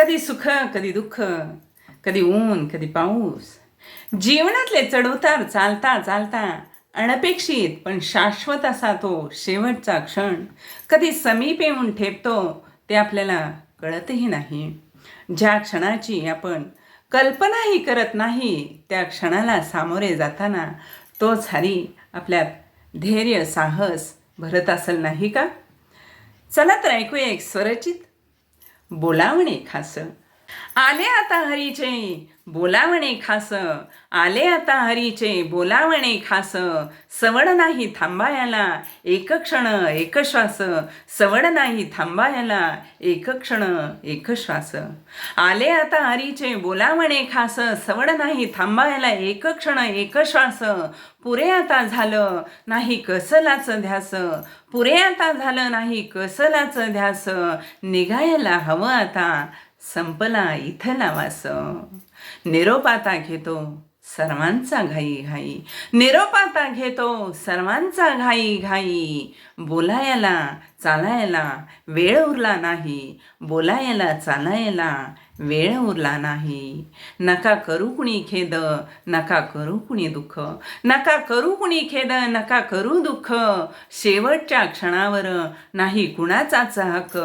कधी सुख कधी दुःख कधी ऊन कधी पाऊस. जीवनातले चढउतार चालता चालता अनपेक्षित पण शाश्वत असा तो शेवटचा क्षण. कधी समीप येऊन ठेपतो ते आपल्याला कळतही नाही. ज्या क्षणाची आपण कल्पनाही करत नाही त्या क्षणाला सामोरे जाताना तोच हरी आपल्यात धैर्य साहस भरत असेल नाही का? चला तर ऐकूया एक स्वरचित बोलावणे खास. आले आता हरीचे. बोलावणे खास. आले आता हरीचे. बोलावणे खास. सवड नाही थांबायला. एक क्षण एक श्वास. सवड नाही थांबायला. एक क्षण एक श्वास. आले आता हरीचे. बोलावणे खास. सवड नाही थांबायला. एक क्षण एक श्वास. पुरे आता झालं. नाही कसलाच ध्यास. पुरे आता झालं. नाही कसलाच ध्यास. निघायला हवं आता. संपला इथं वास निरोप आता घेतो. सर्वांचा घाई घाई. निरोप आता घेतो सर्वांचा घाई घाई. बोलायला चालायला वेळ उरला नाही. बोलायला चालायला वेळ उरला नाही. नका करू कुणी खेद नका करू कुणी दुःख. नका करू कुणी खेद नका करू दुःख. शेवटच्या क्षणावर नाही कुणाचाच हक्क.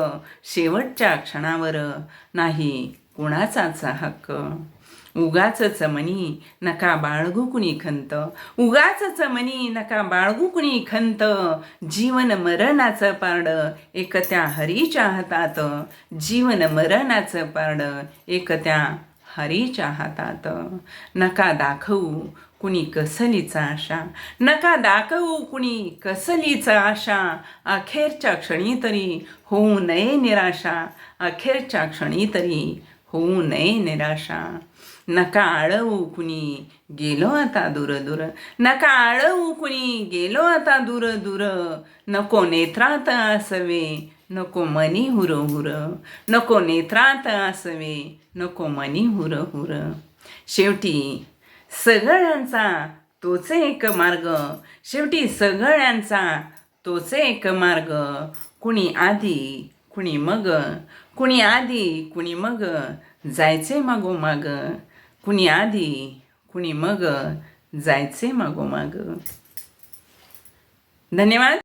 शेवटच्या क्षणावर नाही कुणाचाच हक्क. उगाच चमनी नका बाळगू कुणी खंत. उगाच चमनी नका बाळगू कुणी खंत. जीवन मरणाचं पारड एक त्या हरीच्या हातात. जीवन मरणाचं पारड एक त्या हरीच्या हातात. नका दाखवू कुणी कसलीचा आशा. नका दाखवू कुणी कसलीचा आशा. अखेरच्या क्षणी तरी होऊ नये निराशा. अखेरच्या क्षणी तरी होऊ नये निराशा. नका आळवू कुणी गेलो आता दूर दूर. नका आळवू कुणी गेलो आता दूर दूर. नको नेत्रात असवे नको मनी हुर हुर. नको नेत्रात असवे नको मनी हुर हुर. शेवटी सगळ्यांचा तोच एक मार्ग. शेवटी सगळ्यांचा तोच एक मार्ग. कुणी आधी कुणी मग. कुणी आधी कुणी मग. जायचे मागोमाग. कुणी आधी कुणी मग जायचे मागोमाग धन्यवाद